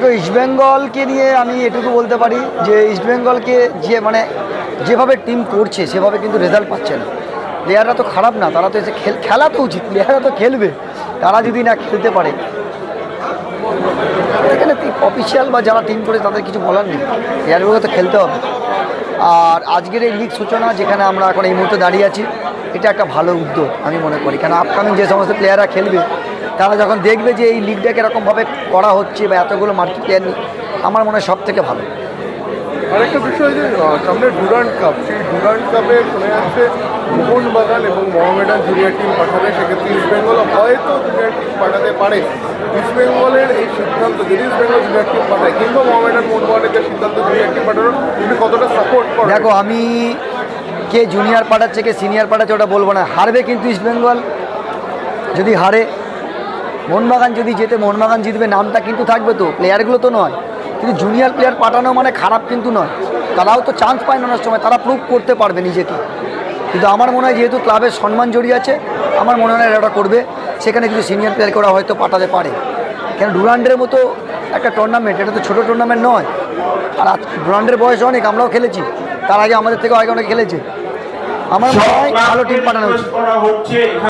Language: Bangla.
দেখো ইস্টবেঙ্গলকে নিয়ে আমি এটুকু বলতে পারি যে ইস্টবেঙ্গলকে যে মানে যেভাবে টিম করছে, সেভাবে কিন্তু রেজাল্ট পাচ্ছে না। প্লেয়াররা তো খারাপ না, তারা তো এসে খেল তো উচিত প্লেয়াররা তো খেলবে। তারা যদি না খেলতে পারে। এখানে অফিসিয়াল বা যারা টিম করে তাদের কিছু বলার নেই। প্লেয়ারগুলোকে তো খেলতে হবে। আর আজকের এই লিগ সূচনা, যেখানে আমরা এখন এই মুহূর্তে দাঁড়িয়ে আছি, এটা একটা ভালো উদ্যোগ, আমি মনে করি। কেন আপকামিং যে সমস্ত প্লেয়াররা খেলবে তারা যখন দেখবে যে এই লিগটাকে এরকমভাবে করা হচ্ছে বা এতগুলো মার্কেট প্লেয়ার নিয়ে আমার মনে হয় সব থেকে ভালো। আরেকটা বিষয় যে সামনে ডুরান্ট কাপ সেই ডুরান্ট কাপে শোনা যাচ্ছে মোহনবাগান এবং মোহামেডান জুনিয়র টিম পাঠাবে সেক্ষেত্রে ইস্টবেঙ্গল হয়তো জুনিয়র টিম পাঠাতে পারে। ইস্টবেঙ্গলের এই সিদ্ধান্ত যদি ইস্টবেঙ্গল জুনিয়র টিম পাঠায় কিংবা মোহামেডান মোহনবাগানের যে সিদ্ধান্ত জুনিয়র টিম পাঠানোর তুমি কতটা সাপোর্ট করো? দেখো আমি কে জুনিয়র পাঠাচ্ছে কে সিনিয়র পাঠাচ্ছে ওটা বলব না। হারবে কিন্তু ইস্টবেঙ্গল যদি হারে মোহনবাগান যদি জেতে মোহনবাগান জিতবে, নামটা কিন্তু থাকবে তো, প্লেয়ারগুলো তো নয়। কিন্তু জুনিয়র প্লেয়ার পাঠানো মানে খারাপ কিন্তু নয়। তারাও তো চান্স পায় না সময়, তারা প্রুভ করতে পারবে নিজেকে। কিন্তু আমার মনে হয় যেহেতু ক্লাবের সম্মান জড়িয়ে আছে, আমার মনে হয় এরা ওটা করবে। সেখানে কিছু সিনিয়র প্লেয়ারকে ওরা হয়তো পাঠাতে পারে। কেন ডুরান্ডের মতো একটা টুর্নামেন্ট এটা তো ছোটো টুর্নামেন্ট নয়। আর ডুরান্ডের বয়স অনেক, আমরাও খেলেছি। তার আগে আমাদের থেকেও আগে অনেক খেলেছে। আমার মনে হয় ভালো টিম পাঠানো হচ্ছে